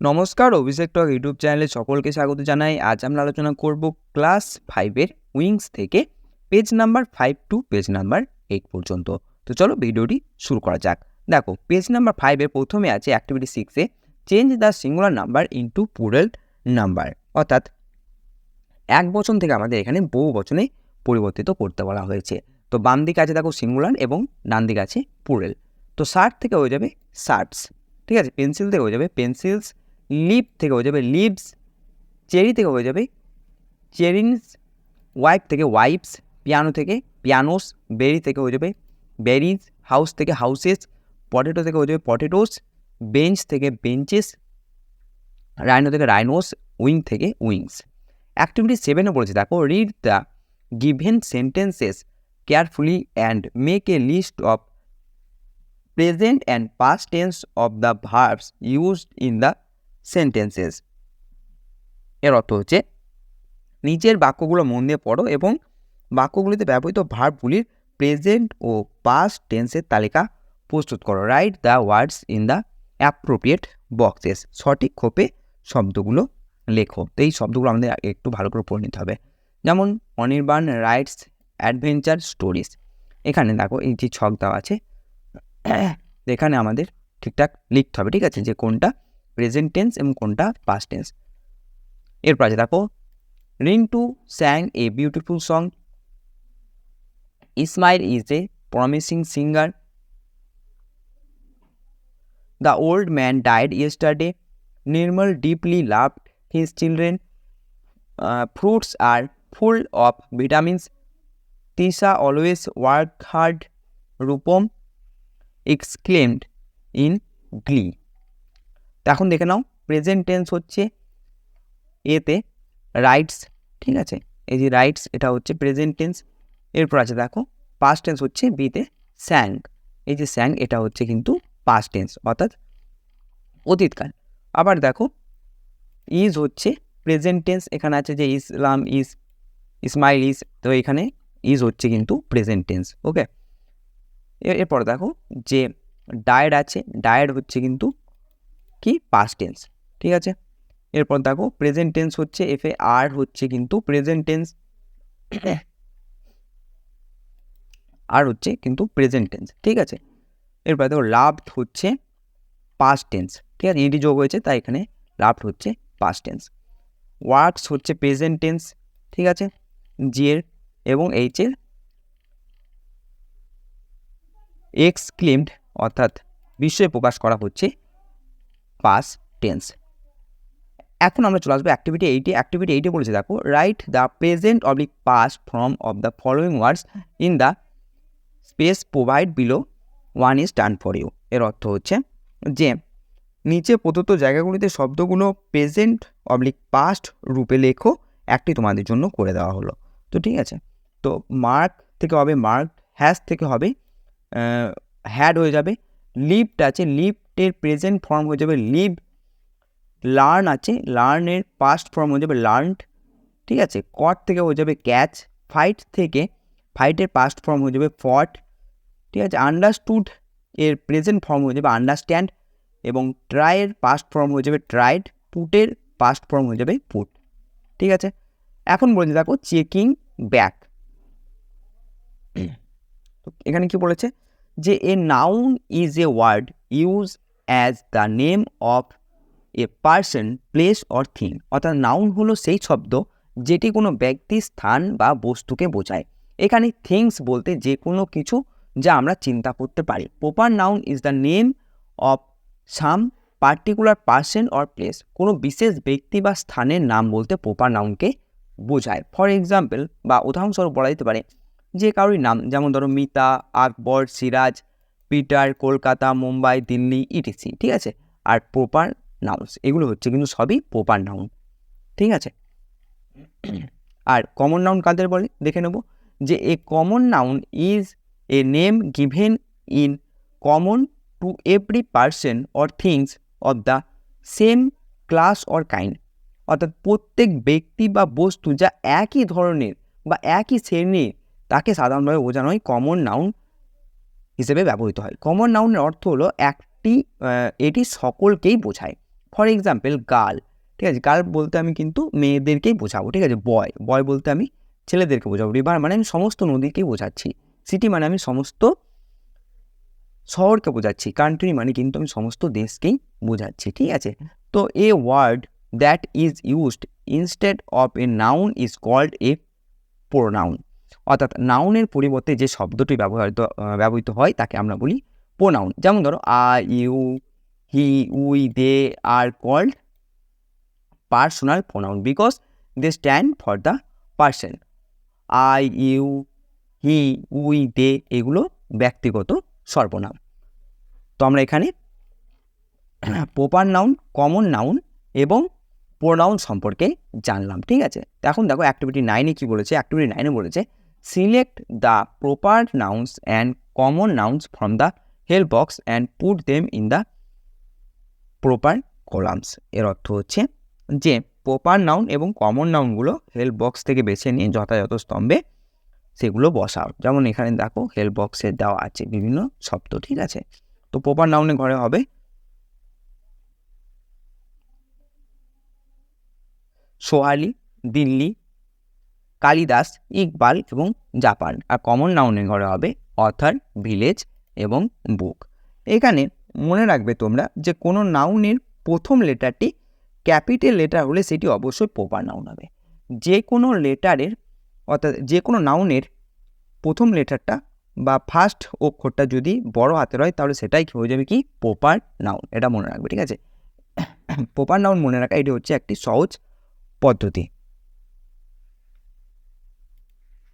নমস্কার, অভিষেক টক ইউটিউব চ্যানেলে সকলকে স্বাগত জানাই। আজ আমরা আলোচনা করব ক্লাস ফাইভের উইংস থেকে page number five to page number eight পর্যন্ত। তো চলো ভিডিওটি শুরু করা যাক। দেখো, পেজ নাম্বার ফাইভের প্রথমে আছে অ্যাক্টিভিটি সিক্সে change the singular number into plural number অর্থাৎ এক বচন থেকে আমাদের এখানে বহু বচনে পরিবর্তিত করতে বলা হয়েছে। তো বাম দিকে আছে দেখো সিঙ্গুলার এবং ডান দিকে আছে পুরেল তো শার্ট থেকে হয়ে যাবে শার্টস ঠিক আছে? পেন্সিল থেকে হয়ে যাবে পেন্সিলস লিপ থেকে হয়ে যাবে লিভস চেরি থেকে হয়ে যাবে চেরিনস ওয়াইপ থেকে ওয়াইপস পিয়ানো থেকে পিয়ানোস বেরি থেকে হয়ে যাবে বেরিজ হাউস থেকে হাউসেস পটেটো থেকে হয়ে যাবে পটেটোস বেঞ্চ থেকে বেঞ্চেস রাইনো থেকে রাইনোস উইং থেকে উইংস অ্যাক্টিভিটি সেভেনে বলেছে, দেখো read the given sentences carefully and make a list of present and past tense of the verbs used in the sentences এর অর্থ হচ্ছে নিচের বাক্যগুলো মন দিয়ে পড়ো এবং বাক্যগুলিতে ব্যবহৃত ভার্বগুলির প্রেজেন্ট ও পাস্ট টেন্সের তালিকা প্রস্তুত করো। Write the words in the appropriate boxes সঠিক খোপে শব্দগুলো লেখো। তো এই শব্দগুলো আমাদের একটু ভালো করে পড়ে নিতে হবে। যেমন, অনির্বাণ রাইটস অ্যাডভেঞ্চার স্টোরিজ। এখানে দেখো, এই যে ছক দেওয়া আছে, এখানে আমাদের ঠিকঠাক লিখতে হবে, ঠিক আছে? যে কোনটা প্রেজেন্ট টেন্স এবং কোনটা পাস্ট টেন্স এরপর আছে দেখো Rintu sang a beautiful song Ismail is a promising singer the old man died yesterday Nirmal deeply loved his children fruits are full of vitamins Tisa always work hard Rupam exclaimed in glee এখন দেখে নাও present tense হচ্ছে এতে rights ঠিক আছে? এই যে rights এটা হচ্ছে প্রেজেন্ট টেন্স এরপর আছে দেখো পাস্ট টেন্স হচ্ছে বিতে স্যাং এই যে স্যাং এটা হচ্ছে কিন্তু পাস্ট টেন্স অর্থাৎ অতীতকাল। আবার দেখো ইজ হচ্ছে প্রেজেন্ট টেন্স এখানে আছে যে ইসলাম ইজ ইসমাইল ইজ তো এখানে ইজ হচ্ছে কিন্তু প্রেজেন্ট টেন্স ওকে এরপর দেখো, যে ডায়েড আছে ডায়েড হচ্ছে কিন্তু কি? পাস্ট টেন্স ঠিক আছে? এরপর দেখো প্রেজেন্ট টেন্স হচ্ছে এফ এ আর হচ্ছে কিন্তু প্রেজেন্ট টেন্স আর হচ্ছে কিন্তু প্রেজেন্ট টেন্স ঠিক আছে? এরপর দেখো লাভড হচ্ছে পাস্ট টেন্স ঠিক আছে? ইডি যোগ হয়েছে, তাই এখানে লাভড হচ্ছে পাস্ট টেন্স ওয়ার্কস হচ্ছে প্রেজেন্ট টেন্স ঠিক আছে? জিয়ের এবং এইচের এক্সক্লেমড অর্থাৎ বিস্ময় প্রকাশ করা হচ্ছে পাস টেন্স এখন আমরা চলে আসব অ্যাক্টিভিটি এইটে অ্যাক্টিভিটি এইটে বলেছে, দেখো write the present oblique pass from of the following words in the space provide below one is done for you এর অর্থ হচ্ছে যে, নিচে প্রদত্ত জায়গাগুলিতে শব্দগুলো প্রেজেন্ট অবলিক পাস্ট রূপে লেখো, একটি তোমাদের জন্য করে দেওয়া হলো। তো ঠিক আছে? তো মার্ক থেকে হবে মার্ক হ্যাশ থেকে হবে হ্যাড হয়ে যাবে। লিফট আছে লিফটের প্রেজেন্ট ফর্ম হয়ে যাবে লিভ, লার্ন আছে, লার্নের পাস্ট ফর্ম হয়ে যাবে লার্নড, ঠিক আছে? কট থেকে হয়ে যাবে ক্যাচ, ফাইট থেকে ফাইটের পাস্ট ফর্ম হয়ে যাবে ফট, ঠিক আছে? আন্ডারস্টুড এর প্রেজেন্ট ফর্ম হয়ে যাবে আন্ডারস্ট্যান্ড এবং ট্রাইয়ের পাস্ট ফর্ম হয়ে যাবে ট্রাইড পুটের পাস্ট ফর্ম হয়ে যাবে পুট, ঠিক আছে? এখন বলতে দেখো চেকিং ব্যাক। এখানে কি বলেছে? যে a noun is a word use as the name of a person place or thing অর্থাৎ নাউন হলো সেই শব্দ যেটি কোনো ব্যক্তি, স্থান বা বস্তুকে বোঝায়। এখানে থিংস বলতে যে কোনো কিছু যা আমরা চিন্তা করতে পারি। Proper noun is the name of some particular person or place কোনো বিশেষ ব্যক্তি বা স্থানের নাম বলতে প্রপার নাউনকে বোঝায়। ফর এক্সাম্পল বা উদাহরণস্বরূপ বলা যেতে পারে যে কারোর নাম, যেমন ধরো মিতা, আকবর, সিরাজ, পিটার, কলকাতা, মুম্বাই, দিল্লি, ইটিসি, ঠিক আছে? আর প্রপার নাউন্স এগুলো হচ্ছে কিন্তু সবই প্রপার নাউন ঠিক আছে? আর কমন নাউন কাদের বলে? দেখে নেব, যে a common noun is a name given in common to every person or things of the same class or kind অর্থাৎ প্রত্যেক ব্যক্তি বা বস্তু যা একই ধরনের বা একই শ্রেণির তাকে সাধারণভাবে বোঝানো হয় কমন নাউন হিসেবে ব্যবহৃত হয়। কমন নাউনের অর্থ হলো একটি এটি সকলকেই বোঝায়। ফর এক্সাম্পল গার্ল ঠিক আছে? গার্ল বলতে আমি কিন্তু মেয়েদেরকেই বোঝাবো, ঠিক আছে? বয় বয় বলতে আমি ছেলেদেরকে বোঝাবো। রিভার মানে আমি সমস্ত নদীকেই বোঝাচ্ছি সিটি মানে আমি সমস্ত শহরকে বোঝাচ্ছি কান্ট্রি মানে কিন্তু আমি সমস্ত দেশকেই বোঝাচ্ছি, ঠিক আছে? তো a word that is used instead of a noun is called a pronoun অর্থাৎ নাউনের পরিবর্তে যে শব্দটি ব্যবহৃত ব্যবহৃত হয় তাকে আমরা বলি প্রোনাউন যেমন ধরো, I, you, he, we, they are called personal pronoun because they stand for the person I, you, he, we, they এগুলো ব্যক্তিগত সর্বনাম। তো আমরা এখানে প্রপার নাউন কমন নাউন এবং প্রোনাউন সম্পর্কে জানলাম, ঠিক আছে? এখন দেখো অ্যাক্টিভিটি নাইনে কী বলেছে? অ্যাক্টিভিটি নাইনে বলেছে select the proper nouns and common nouns from the help box and put them in the proper columns এর অর্থ হচ্ছে যে প্রপার নাউন এবং কমন নাউনগুলো হেল্প বক্স থেকে বেছে নিয়ে যথাযথ স্তম্ভে সেগুলো বসাও। যেমন এখানে দেখো হেল্প বক্সে দেওয়া আছে বিভিন্ন শব্দ, ঠিক আছে? তো প্রপার নাউনে ঘরে হবে সোহালি, দিল্লি কালিদাস, ইকবাল এবং জাপান। আর কমন নাউনের ঘরে হবে অথার ভিলেজ এবং বুক এখানে মনে রাখবে তোমরা যে কোনো নাউনের প্রথম লেটারটি ক্যাপিটাল লেটার হলে সেটি অবশ্যই প্রপার নাউন হবে। যে কোনো লেটারের অর্থাৎ যে কোনো নাউনের প্রথম লেটারটা বা ফার্স্ট অক্ষরটা যদি বড় হাতের হয়, তাহলে সেটাই হয়ে যাবে কি? প্রপার নাউন এটা মনে রাখবে, ঠিক আছে? প্রপার নাউন মনে রাখা, এটি হচ্ছে একটি সহজ পদ্ধতি।